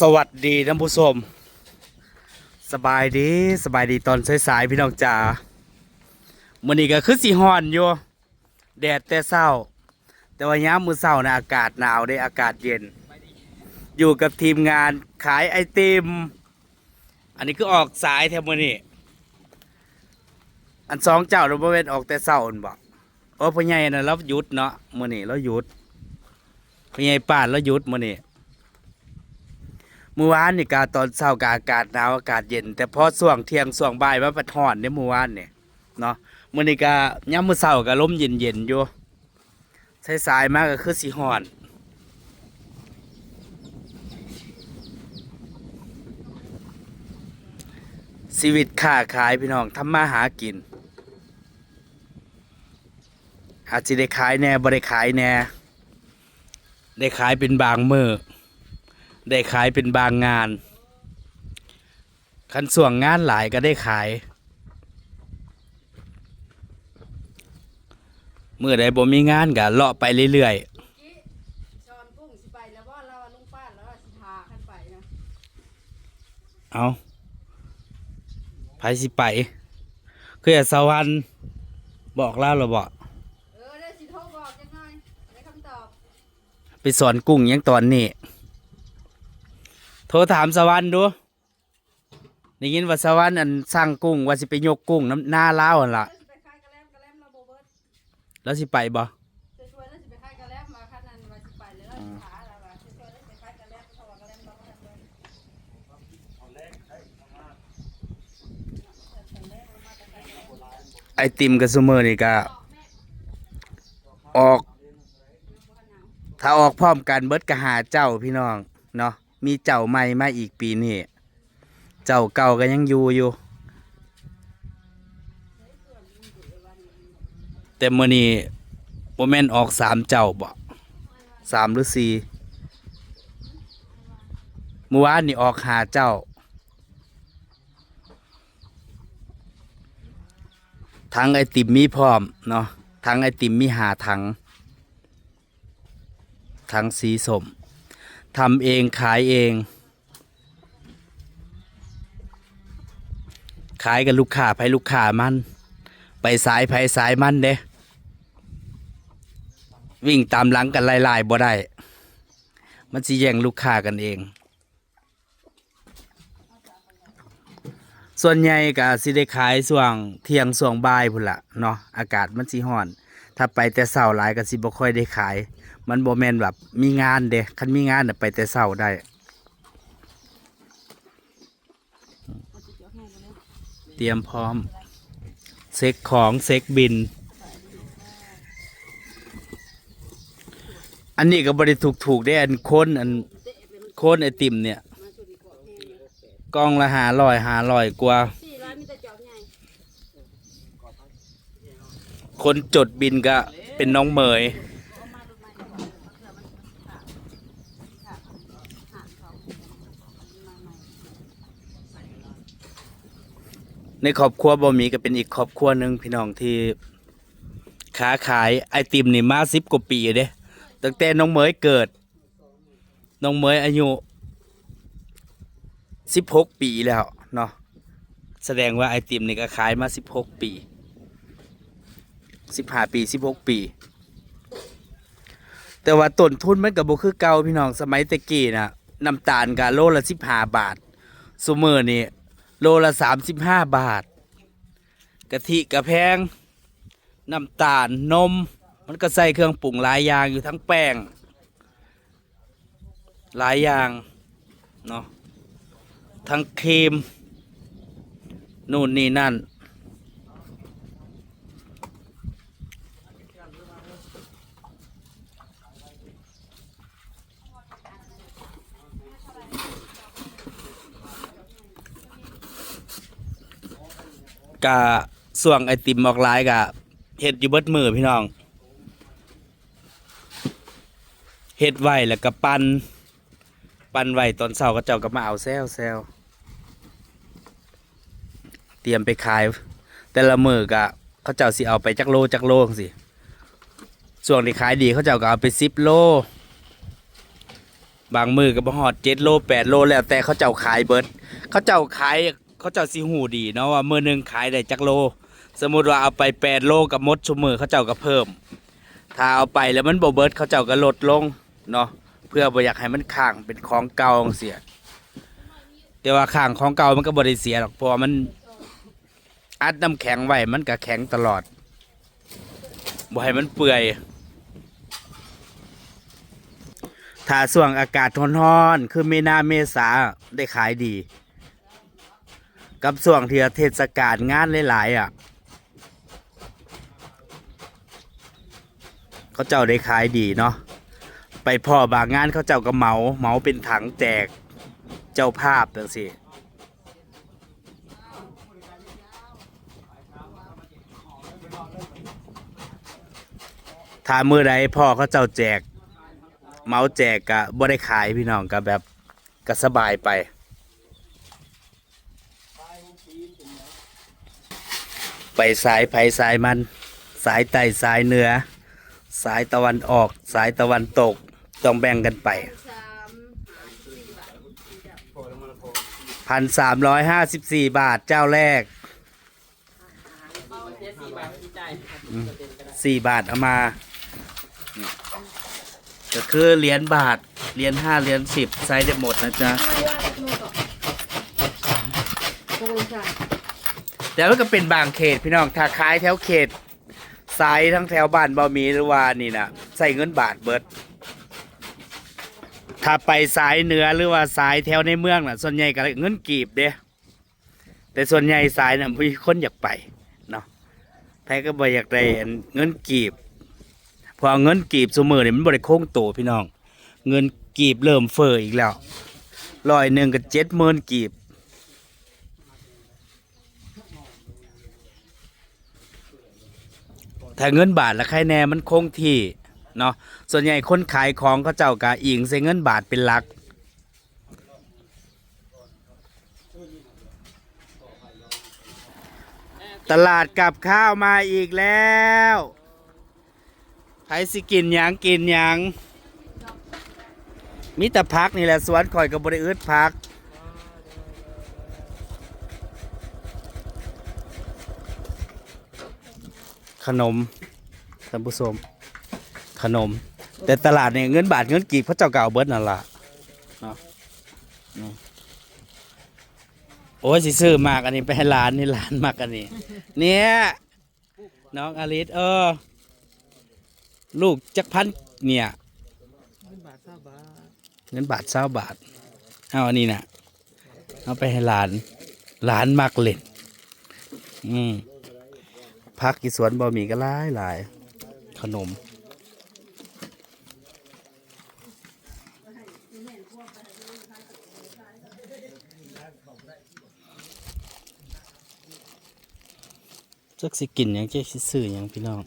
สวัสดีท่านผู้ชมสบายดีสบายดีตอนสายๆพี่น้องจ๋ามื้อนี้ก็คือสิฮ้อนอยู่แดดแต่เช้า แต่ว่ายามมื้อเช้านะอากาศหนาวได้อากาศเย็น อยู่กับทีมงานขายไอติม อันนี้คือออกสายแถวมื้อนี้อันสองเจ้าเราบ่แม่นออกแต่เช้าอันบ่โอ้พ่อใหญ่นะเราหยุดเนาะมื้อนี้เราหยุดพ่อใหญ่ป้านเราหยุดมื้อนี้ เมื่อวานนี่กาตอนเช้าก็อากาศหนาวอากาศเย็น แต่พอช่วงเที่ยงช่วงบ่ายมาปัดฮ้อนเนี่ยเมื่อวานเนี่ยเนาะมื้อนี้ก็ยามมื้อเช้าก็ลมเย็นๆอยู่สายๆมากก็คือสิฮ้อนชีวิตค้าขายพี่น้องทำมาหากิน อาจจะได้ขายแหน่บ่ได้ขายแหน่ ได้ขายเป็นบางมือ ได้ขายเป็นบางงานคันส่วงงานหลายก็ได้ขายเมื่อใดบ่มีงานก็เลาะไปเรื่อยชอนกุ้งสิไปแล้วว่าเราลุงป้าแล้วสิพาขึ้นไปนะๆเอาไผสิไปคือสวรรค์บอกเล่าหรอบอกเออได้สิโทรบอกจังหน่อยได้คำตอบ ไปสอนกุ้งยังตอนนี้ โทรถามสวรรค์ดูได้ยินว่าสวรรค์อันสร้างกุ้งว่าสิไปยกกุ้งน้ำหน้าเล่าวหั่นล่ะแล้วสิไปขายกระแลมกระแลมเราโบเบิร์ตแล้วสิไปบ่จะช่วยแล้วสิไปขายกระแลมมาคันนั้นว่าสิไปแล้วเราสิพาเราว่าจะช่วยแล้วสิไปขายกระแลมเพราะว่ากระแลมเราก็ทำเลยไอติมกับซูเมอร์นี่ก็ออก ถ้าออกพร้อมกันเบิดกะหาเจ้าพี่น้องเนาะ มีเจ้าใหม่มาอีกปีนี้เจ้าเก่าก็ยังอยู่อยู่ แต่มื่อนี้โมเมนออกสามเจ้าบ่สามหรือสี่เมื่อวานนี่ออกหาเจ้า ทั้งไอติมมีพร้อมเนาะทั้งไอติมมีหาถังทั้งสีสม ทำเองขายเอง ขายกับลูกค้าไผลูกค้ามัน ไปสายไผสายมันเด้วิ่งตามหลังกันไล่ๆบ่ได้ มันสิแย่งลูกค้ากันเอง ส่วนใหญ่ก็สิได้ขายช่วงเที่ยงช่วงบ่ายพุ่นละเนาะอากาศมันสิร้อน ถ้าไปแต่เช้าหลายก็สิบ่ค่อยได้ขาย มันบ่แมนแบบมีงานเด้คันมีงานไปแต่เช้าได้เตรียมพร้อม เซ็กของเซ็กบิน อันนี้ก็บริถูกถูกได้อันโคนอันโคนไอติมเนี่ยกองละหาลอยหาลอยกว่าคนจดบินก็เป็นน้องเหมย เอามาดูมาดีกว่าเผื่อมันขาดขาดหางเขามาใหม่ ในครอบครัวบ่มีก็เป็นอีกครอบครัวหนึ่งพี่น้องที่ค้าขายไอติมนี่มาสิบกว่าปีอยู่ด้ตั้งแต่น้องเมยเกิด น้องเมยอายุสิบหกปีแล้วเนาะแสดงว่าไอติมนี่ก็ขายมาสิบหกปีสิบห้าปีสิบหกปี แต่ว่าต้นทุนมันกับบ่คือเก่าพี่น้องสมัยตะกี้นะน้ำตาลกับโลละสิบห้าบาทซูเมอร์นี่ โลละสามสิบห้าบาทกะทิกะแพงน้ำตาลนม มันก็ใส่เครื่องปรุงหลายอย่างอยู่ทั้งแป้ง หลายอย่างเนาะทั้งครีมนู่นนี่นั่น กะส่วงไอติมออกลายกะเฮ็ดอยู่เบิดมือพี่น้องเฮ็ดไว้แล้วก็ปันปันไว้ตอนเช้าก็เจ้าก็มาเอาแซวแซวเตรียมไปขาย แต่ละมือกะเขาเจ้าสิเอาไปจักโลจักโลสิส่วนที่ขายดีเขาเจ้าก็เอาไปสิบโล บางมือก็บ่ฮอด7โล8โลแล้วแต่เขาเจ้าขายเบิดเขาเจ้าขาย เขาเจ้าสิหูดีเนาะว่ามือหนึ่งขายได้จักโล สมมุติว่าเอาไป8โลกับมดชุมมือเขาเจ้าก็เพิ่ม ถ้าเอาไปแล้วมันบเบิร์ดเขาเจ้าก็ลดลงเนาะเพื่อบ่อยากให้มันค้างเป็นของเก่าจังเสียแต่ว่าค้างของเก่ามันก็บ่ได้เสียหรอกเพราะมันอัดน้ำแข็งไว้มันก็แข็งตลอดบ่ให้มันเปื่อยถ้าช่วงอากาศร้อนๆคือเมนาเมษาได้ขายดี กับช่วงที่เทศกาลงานหลายๆอะเขาเจ้าได้ขายดีเนาะไปพ่อบางงานเขาเจ้าก็เหมาเหมาเป็นถังแจกเจ้าภาพจังสิถ้ามือใดพ่อเขาเจ้าแจก เมาแจกกะบ่ได้ขายพี่น้องก็แบบก็สบายไป ไปสายไผสายมัน สายใต้สายเหนือ สายตะวันออก สายตะวันตก ต้องแบ่งกันไปพันสามร้อยห้าสิบสี่บาทเจ้าแรกสี่บาทเอามาก็คือเหรียญบาทเหรียญห้าเหรียญสิบใช้ได้หมดนะจ๊ะ โอ้ยจ้ะ แต่มันก็เป็นบางเขตพี่น้องถ้าขายแถวเขตสายทั้งแถวบ้านบ่มีหรือว่านี่นะใส่เงินบาทเบิด ถ้าไปสายเหนือหรือว่าสายแถวในเมืองน่ะ ส่วนใหญ่ก็เงินกีบเด้แต่ส่วนใหญ่สายน่ะมีคนอยากไปเนาะใครก็บ่อยากได้เงินกีบพอเงินกีบสมือเนี่ยมันบ่ได้คงโตวพี่น้อง เงินกีบเริ่มเฟ้ออีกแล้วร้อยหนึ่งก็เจ็ดหมื่นกีบ ถ้าเงินบาทละใครแน่มันคงที่เนาะส่วนใหญ่คนขายของเขาเจ้ากะอิงใส่เงินบาทเป็นหลัก ตลาดกับข้าวมาอีกแล้วใครสิกินหยังกินหยังมีแต่พักนี่แหละสวนข่อยกับบริอึดพัก ขนมท่านผู้ชมขนม แต่ตลาดเนี่ยเงินบาทเงินกีบพระเจ้าเก่าเบิดนั่นล่ะเนาะโอ้ยสิซื้อมากอันนี้ไปให้ร้านนี่ร้านมากอันนี้ เนี่ยน้องอลิสเออ ลูกจักพันเนี่ยเงินบาทเศร้าบาทเงินบาทเศร้าบาทเอาอันนี้นะเอาไปให้หลานหลานมากเล่น อืม พักกี่สวนบะหมี่ก็หลายหลายขนม จักสิกินหยังจักสิซื้อยังพี่น้อง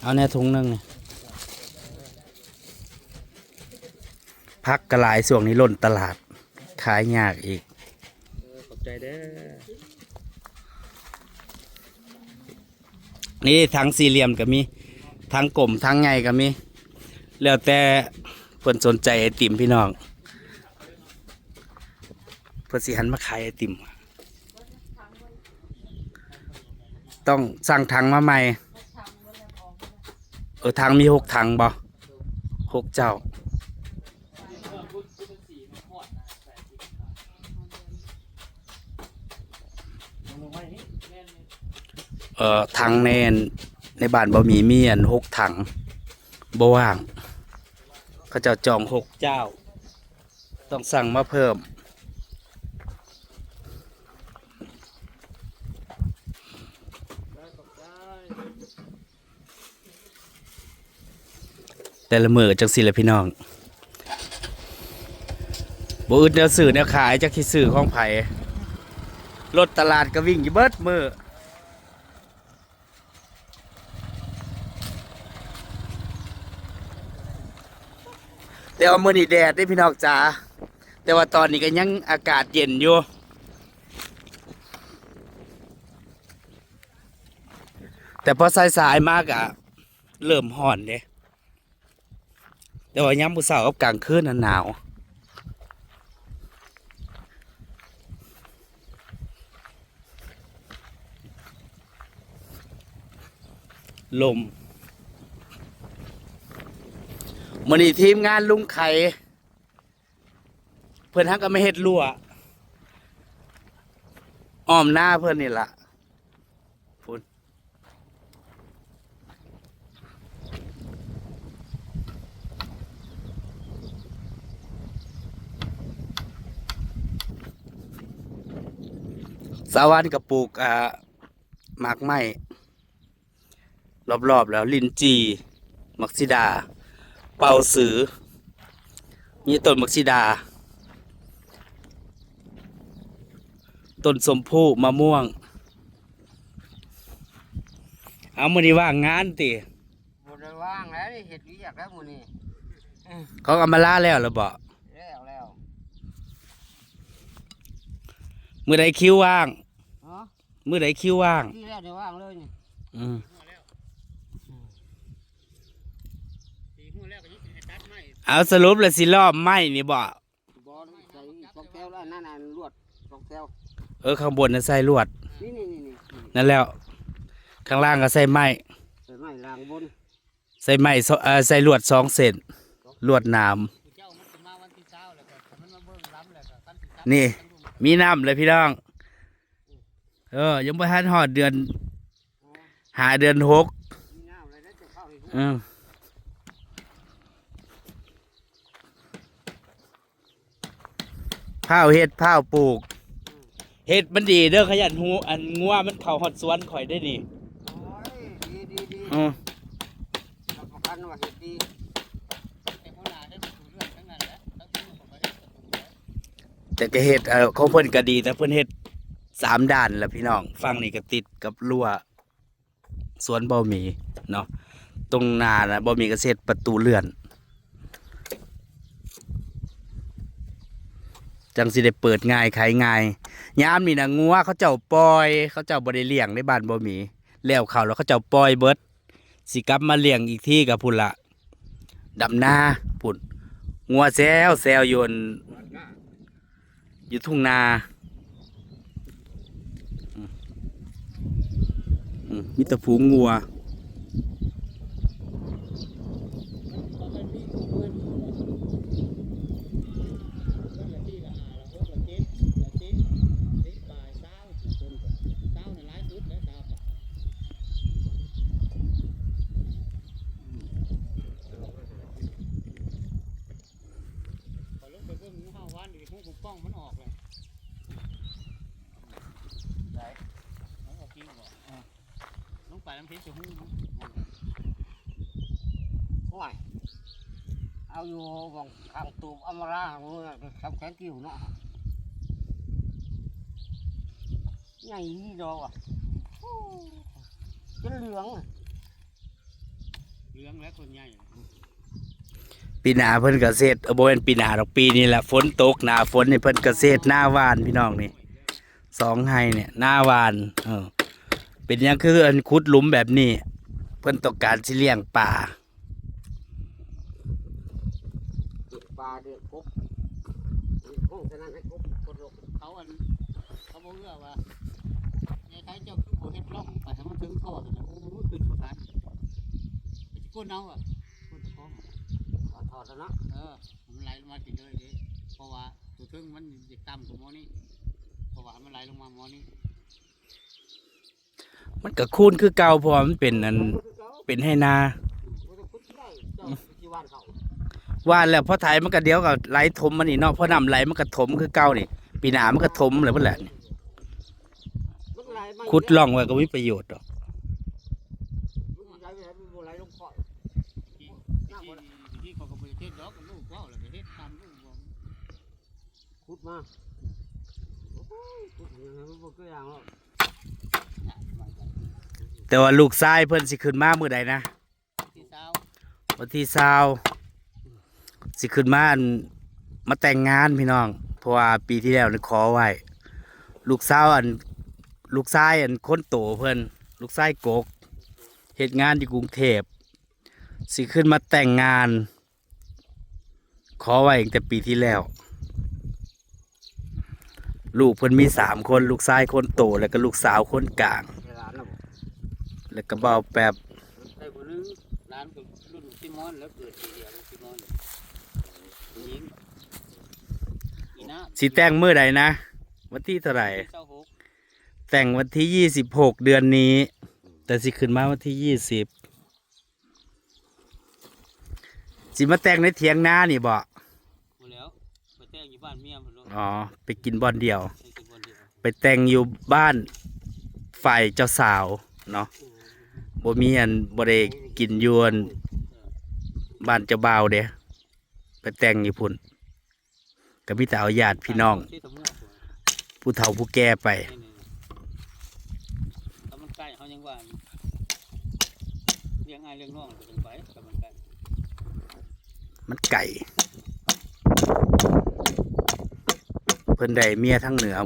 เอาแน่ถุงหนึงนี่พักกระลายส่วงนี้ล่นตลาด ขายยากอีก ใจเด้อนี่ทั้งสี่เหลี่ยมก็มีทั้งกลมทั้งใหญ่ก็มี แล้วแต่เพิ่นสนใจไอติมพี่น้องเพิ่นสิหันมาขายไอติม ต้องสั่งถังมาใหม่ เออถังมีหกถังบ่หกเจ้า เอ่อ ถังในอันในบ้านบ่มีเมีอันหกถังบ่ว่างเขาเจะจองหกเจ้า ต้องสั่งมาเพิ่ม แต่ละมือจังสิละพี่น้องบ่อึดแนวสื่อแนวขายจักที่สื่อของไผ่รถตลาดก็วิ่งอยู่เบิดมือ แต่ว่ามื้อนี้แดดได้พี่น้องจ๋าแต่ว่าตอนนี้ก็ยังอากาศเย็นอยู่แต่พอสายสายๆมากอะเริ่มห่อนเด้แต่ว่ายามมื้อเช้ากับกลางคืนหนาวลม มื้อนี้ทีมงานลุงไข่เพิ่อนฮักก็ไม่เฮ็ดรั่วอ้อมหน้าเพิ่อนนี่ล่ะพุ่นสาวันกับปลูกอ่าหมากไม้รอบๆแล้วลินจี มักซิดา เป่าสือ มีต้นมักซิดา ต้นสมพู่มะม่วง เอามือนี้ว่างงานติบ่ได้ว่างแล้วนี่เฮ็ดเวียกแล้วมื้อนี้เขากำมาล่าแล้วหรือบ่แล้วแล้วมือใดคิวว่าง เนาะมือใดคิวว่าง ที่แล้วได้ว่างเลยนี่อืม ตีหัวแล้วก็ยังสิให้ตัดไม้ เอาสรุปเลยสิรอบไหมนี่บ่บ่ใส่ปอกแก้วแล้วนั่นน่ะลวดปอกแก้วเออข้างบนน่ะใส่ลวดนี่นี่นี่นี่นั่นแล้ว ข้างล่างก็ใส่ไม้ใส่ไม้ล้างบนใส่ไม้สเอ่อใส่ลวดสองเส้นลวดหนามผู้เจ้ามันสิมาวันที่เช้าแล้วก็ถ้ามันมาเบิ่งล้ำแล้วก็คันสิตัดนี่ มีน้ำเลยพี่น้อง เออ ยังไม่ทันหอดเดือน หาเดือนหกมีน้ำอะไรได้จะเข้าให้อืมผ้าวเฮ็ดผ้าวปลูก เฮ็ดมันดีเด้อขยันหูอันงัวมันเข้าฮอดสวนข่อยได้นี่ โอ้ยดีดีดีอือรับประกันว่าเฮ็ดดีแต่หัวหน้าได้ประตูเรื่องทั้งนั้นแหละทั้งที่ผมก็ได้ประตูแล้วแต่ก็เฮ็ดเออของเพิ่นก็ดีแต่เพิ่นเฮ็ดสามด้านแหละพี่น้องฝั่งนี้ก็ติดกับรั้วสวนบ่มีเนาะตรงหน้าน่ะบ่มีก็เสร็จประตูเลื่อน จังสิได้เปิดง่ายขายง่ายยามนี่นะงัวเขาเจ้าปล่อย เขาเจ้าบ่ได้เลี้ยงในบ้านบ่มีแล้วเขาแล้วเขาเจ้าปล่อยเบิดสิกลับมาเลี้ยงอีกที่กับพุ่นละดำนาพุ่นงัวแซวแซวอยนอยู่ทุ่งนาอืมอืมมีแต่ฝูงงัว ไปน้ำเพชรจะหู้โอ้ยเอาอยู่ของข้างตูบอมราของนู้นน่ะทำแขนกิ้วเนาะใหญ่นี่ดอกอะโอ้จนเหลืองอะเรื่องแล้วคนใหญ่ปีหนาเพิ่นเกษตรเออบ่แม่นปีหนาดอกปีนี้แหละฝนตกหนาฝนนี่เพิ่นเกษตรหน้าหวานพี่น้องนี่สองไฮเนี่ยหน้าหวานเออ เป็นหยังคืออันขุดหลุมแบบนี้ เพิ่นต้องการสิเลี้ยงป่าเด็กปลาเด็กกบห้องฉะนั้นให้กบกดลงเขาอันเขาบอกว่าในท้ายเจ้าคือโบเฮ็ดล่องไปให้มันถึงท่อแต่โอ้โหขึ้นบ่ทันไปก้นเอาอะก้นท้องขอถอดแล้วเนาะเออมันไหลลงมาติดเลยดิเพราะว่าตัวถึงมันจะต่ำกว่าหมอนี่เพราะว่ามันไหลลงมาหมอนี่ มันก็คูนคือเก่าพราะว่ามันเป็นอันเป็นให้นาว่านแล้วพอไถมันก็เดี๋ยวก็ไหลถมมันนี่เนาะพอน้ำไหลมันก็ถมคือเก่านี่ปีหนามันก็ถมเลยเพิ่นแหละขุดล่องไว้ก็มีประโยชน์ดอกมันไหลไปไหนมันบ่ไหลลงคอกขุดมาขุดอย่างนั้นมันกี่อย่างหรอก แต่ว่าลูกชายเพิ่นสิขึ้นมาเมื้อใดนะที่เช้าวันที่เศร้าสิขึ้นมาอันมาแต่งงานพี่น้อง เพราะว่าปีที่แล้วนี่ขอไว้ ลูกสาวอัน ลูกชายอันคนโตเพิ่นลูกชายกกเหตุงานอยู่กรุงเทพสิขึ้นมาแต่งงาน ขอไว้ตั้งแต่ปีที่แล้ว ลูกเพิ่นมีสามคน ลูกชายคนโตแล้วก็ลูกสาวคนกลาง แล้วก็เบาแปบได้คนนึงร้านกับรุ่นซิมอนแล้วเกิดทีเดียวซิมอนผู้หญิงอีน่าสิแต่งมื้อใดนะ วันที่เท่าไหร่ เจ้าหกแต่งวันที่ยี่สิบหกเดือนนี้ แต่สิขึ้นมาวันที่ยี่สิบสิมาแต่งในเถียงนานี่บ่หมดแล้วไปแต่งอยู่บ้านเมียผมลูกอ๋อ ไปกินบอลเดียว ไปกินวันเดียวไปแต่งอยู่บ้านฝ่ายเจ้าสาวเนาะ บ่มีอันบ่ได้กินยวนบ้านเจ้าบ่าวเด้ไปแต่งอยู่พุ่นก็มีแต่เอาญาติพี่น้อง ผู้เฒ่าผู้แก่ไปถ้ามันใกล้เขายังว่าเลี้ยงอายเลี้ยงน้องก็เป็นไปถ้ามันใกล้มันไก่ เพิ่นได้เมียทั้งเหนือ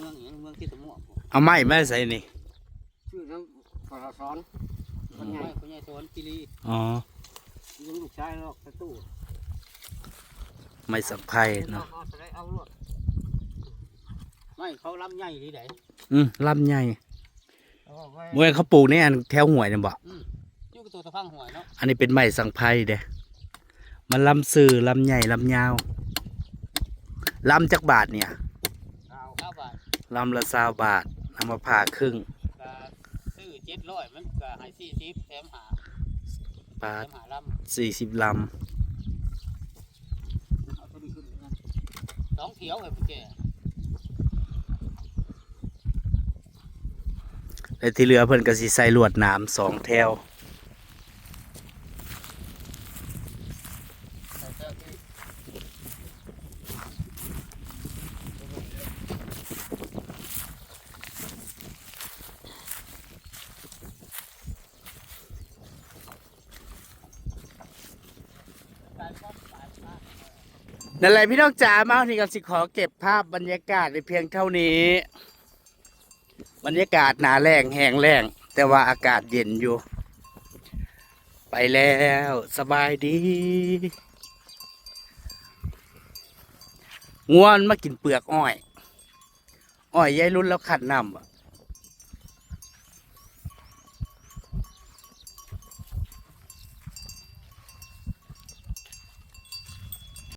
เมืองอย่างเมืองที่ตะมั่วผมเอาไม้มาใส่นี่ชื่อน้ำปลาซ้อนคนใหญ่คนใหญ่สวนกิรีอ๋อยิงลูกชายหรอกประตูไม้สังไพ่เนาะเอาไปได้เอารถไม่เขาล้ำใหญ่ที่ไหนอืมลำใหญ่เอาไว้เมื่อเขาปลูกในอันแถวห่วยนี่บ่อยู่กับตัวตะพังหวยเนาะอันนี้เป็นไม้สังไพ่เด้มันลำซื่อลำใหญ่ลำยาวลำจักบาทเนี่ย เอาเก้าบาท ลำละสาวบาทเอามาผ่าครึ่งก็ซื้อเจ็ดร้อยมันก็ให้สี่สิบแถมหาบาแถทมหาลสี่สิบลำเอาตัวนี้ขึ้นนะสองเขียวให้พี่แกำและที่เหลือเพิ่นก็สิใส่ลวดหนามสองแถว นั่นแหละพี่น้องจ๋ามาวันนี้ก็สิขอเก็บภาพบรรยากาศในเพียงเท่านี้ บรรยากาศหนาแรงแห้งแรงแต่ว่าอากาศเย็นอยู่ ไปแล้วสบายดีง่วนมากินเปลือกอ้อย อ้อยยายรุ่นแล้วขัดน้ำอะ